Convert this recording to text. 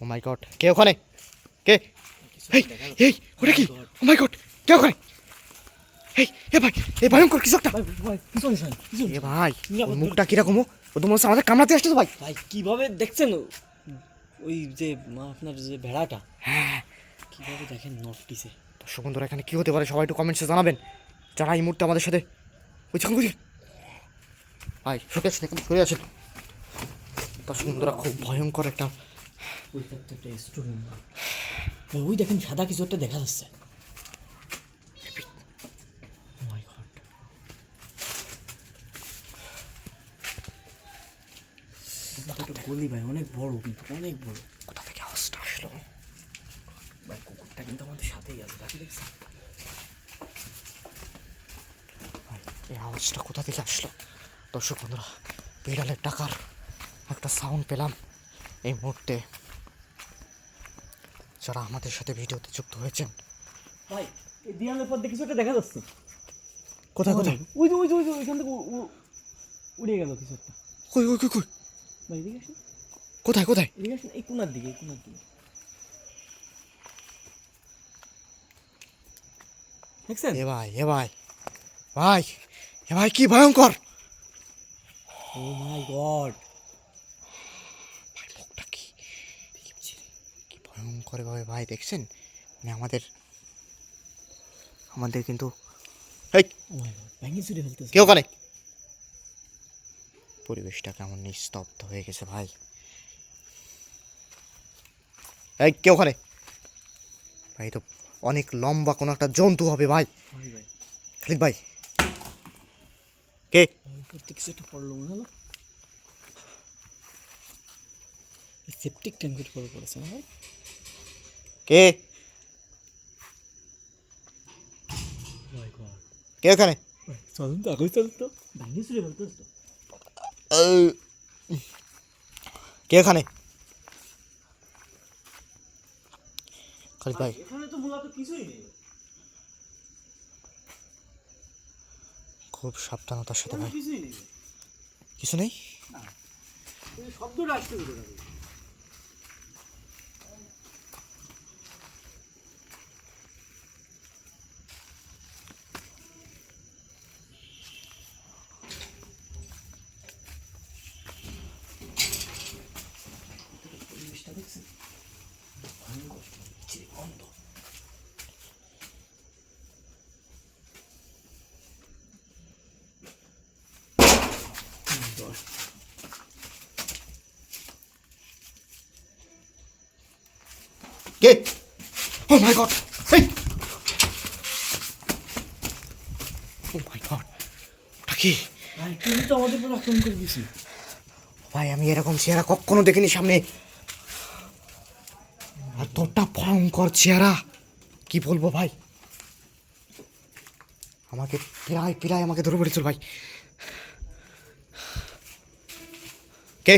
ও মাই god কে ওখানে? কে? এই ওটা কি? ও মাই গড কে ওখানে? এই এ ভাই এ ভয়ঙ্কর কিছু একটা এ ভাই মুখটা কীরকম ও? ও তো মনে হচ্ছে আমাদের কামড়াতে আসছে তো ভাই। ভাই কীভাবে দেখছেন ওই যে আপনার যে ভেড়াটা। হ্যাঁ। কীভাবে দেখেন নটটিসে দর্শক বন্ধুরা এখানে কি হতে পারে সবাই একটু কমেন্টসে জানাবেন। যারা এই মুহূর্তে আমাদের সাথে ওই যখন ভাই সরে আসেন এখানে সরে আসেন। দর্শক বন্ধুরা খুব ভয়ঙ্কর একটা ওইটা একটা স্টুডেন্ট ওই দেখেন সাদা কিছু একটা দেখা যাচ্ছে। Oh গলি ভাই অনেক বড় কিন্তু অনেক বড়। কোথা থেকে আওয়াজটা আসলো? ভাই কুকুরটা কিন্তু আমাদের সাথেই আছে বাকি দেখছেন ভাই এই আওয়াজটা কোথা থেকে আসলো? দর্শক বন্ধুরা বিড়ালের টাকার একটা সাউন্ড পেলাম এই মুহূর্তে। যারা আমাদের সাথে ভিডিওতে যুক্ত হয়েছেন। ভাই এই দিয়ালের পর কিছু একটা দেখা যাচ্ছে। কোথায় কোথায়? ওই যে ওই যে ওই যে ওইখান থেকে উড়ে গেল কিছু একটা। কই কই কই কই? ভাই এদিকে আসুন। কোথায় কোথায়? এদিকে আসুন এই কোনার দিকে এই কোনার দিকে। দেখছেন? এ ভাই এ ভাই ভাই এ ভাই কি ভয়ঙ্কর! ও মাই গড ভাই মুখটা কি কি ভয়ঙ্কর ভাবে ভাই দেখছেন? মানে আমাদের আমাদের কিন্তু এই ও মাই গড ভেঙে চুরে ফেলতেছে কে ওখানে? পরিবেশটা কেমন নিস্তব্ধ হয়ে গেছে ভাই। এই কে ওখানে? ভাই তো অনেক লম্বা কোনো একটা জন্তু হবে ভাই। ভাই ভাই। খালিদ ভাই। কে? সেপটিক ট্যাঙ্কের পরে পড়েছে ভাই? কে? কে ওখানে? কে ওখানে? খুব সাবধানতার সাথে ভাই। কিছু নেই? শব্দটা আসতে হবে পরিবেশটা দেখছেন ভয়ঙ্কর বিচ্ছিরি গন্ধ কে? ও মাই গড এই ও মাই গড ওটা কি? ভাই তুমি তো আমাদের উপর আক্রমণ করে দিয়েছি ভাই আমি এরকম চেহারা কখনো দেখিনি সামনে। এতটা ভয়ঙ্কর চেহারা। কি বলব ভাই? আমাকে প্রায় প্রায় আমাকে ধরে পড়েছিল ভাই। কে?